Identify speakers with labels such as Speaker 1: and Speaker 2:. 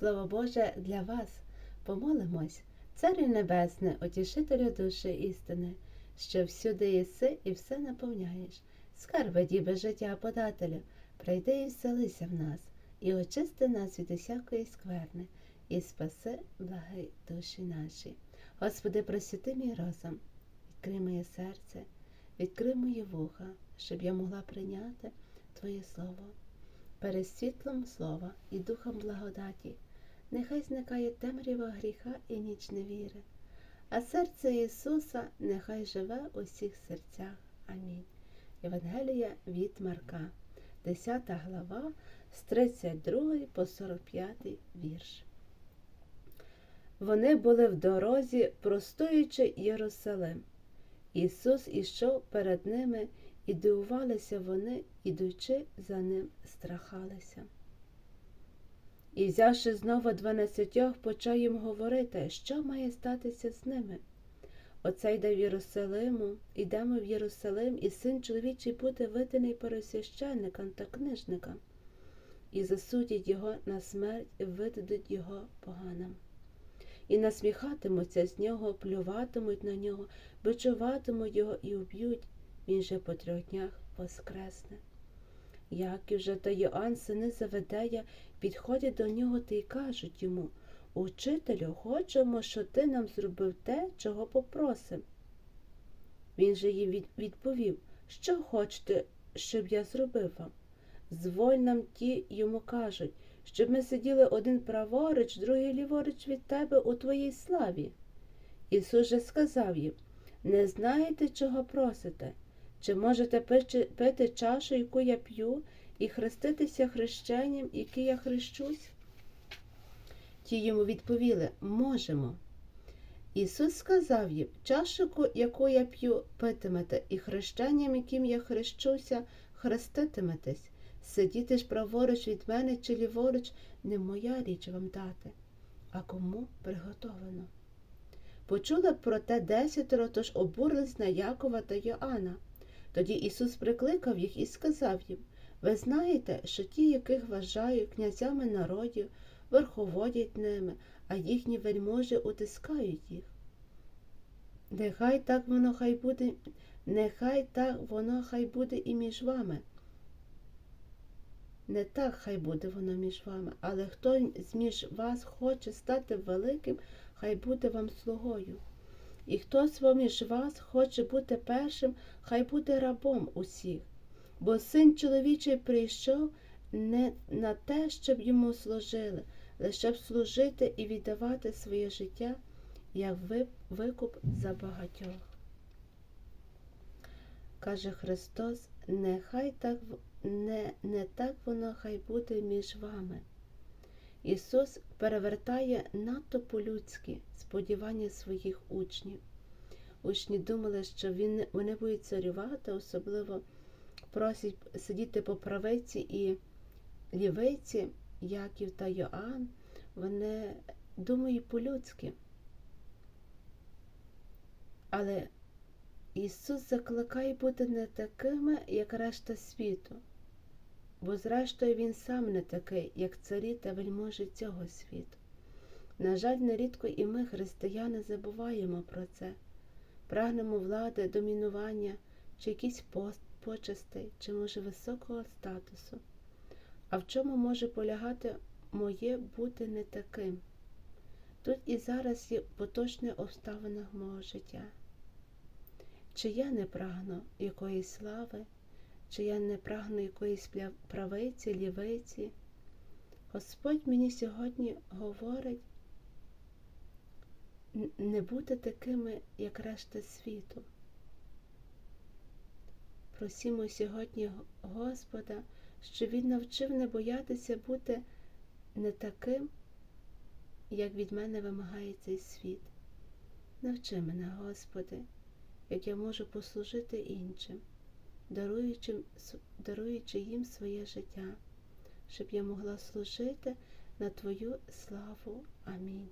Speaker 1: Слово Боже для вас. Помолимось, Царю Небесне, утішителю душі істини, що всюди єси і все наповняєш. Скарби діби життя подателю, прийди і вселися в нас, і очисти нас від усякої скверни, і спаси, благи душі наші. Господи, просвіти мій розум, відкрий моє серце, відкрий мої вуха, щоб я могла прийняти Твоє Слово. Перед світлом слова і духом благодаті, нехай зникає темрява гріха і ніч невіри, а серце Ісуса нехай живе у всіх серцях. Амінь. Євангелія від Марка, 10 глава, з 32 по 45 вірш. Вони були в дорозі, простуючи Єрусалим. Ісус ішов перед ними, і дивувалися вони, ідучи за ним, страхалися. І, взявши знову дванадцятьох, почав їм говорити, що має статися з ними. Оце йде в Єрусалиму, йдемо в Єрусалим, і син чоловічий буде виданий пересвященникам та книжникам, і засудять його на смерть, і видадуть його поганам. І насміхатимуться з нього, плюватимуть на нього, бичуватимуть його і уб'ють, він же по трьох днях воскресне. Яків же та Йоанн, сини Заведея, підходять до нього та й кажуть йому Учителю, хочемо, що ти нам зробив те, чого попросим. Він же від- відповів, що хочете, щоб я зробив вам? Зволь нам ті йому кажуть, щоб ми сиділи один праворуч, другий ліворуч від тебе у твоїй славі. Ісус же сказав їм не знаєте, чого просите? Чи можете пити, чашу, яку я п'ю, і хреститися хрещенням, яке я хрещусь? Ті йому відповіли можемо. Ісус сказав їм, чашу, яку я п'ю, питимете, і хрещенням, яким я хрещуся, хреститиметесь. Сидіти ж праворуч від мене чи ліворуч, не моя річ вам дати, а кому приготовлено. Почули про те десятеро, тож обурились на Якова та Йоанна. Тоді Ісус прикликав їх і сказав їм Ви знаєте, що ті, яких вважаю князями народів, верховодять ними, а їхні вельможі утискають їх. Нехай так воно хай буде, нехай так воно хай буде і між вами. Не так хай буде воно між вами, але хто зміж вас хоче стати великим, хай буде вам слугою. І хто поміж вас хоче бути першим, хай буде рабом усіх. Бо син чоловічий прийшов не на те, щоб йому служили, лише щоб служити і віддавати своє життя, як викуп за багатьох. Каже Христос, нехай так не, не так воно хай буде між вами. Ісус перевертає надто по-людськи сподівання своїх учнів. Учні думали, що він, вони будуть царювати, особливо просять сидіти по правиці і лівиці, Яків та Йоанн, вони думають по-людськи. Але Ісус закликає бути не такими, як решта світу, бо зрештою Він сам не такий, як царі та вельможі цього світу. На жаль, нерідко і ми, християни, забуваємо про це, прагнемо влади, домінування, чи якісь пост, почестей, чи, може, високого статусу. А в чому може полягати моє бути не таким? Тут і зараз є поточне обставинах мого життя. Чи я не прагну якоїсь слави, чи я не прагну якоїсь правиці, лівиці? Господь мені сьогодні говорить не бути такими, як решта світу. Просімо сьогодні Господа, щоб Він навчив не боятися бути не таким, як від мене вимагає цей світ. Навчи мене, Господи, як я можу послужити іншим, даруючи, даруючи їм своє життя, щоб я могла служити на Твою славу. Амінь.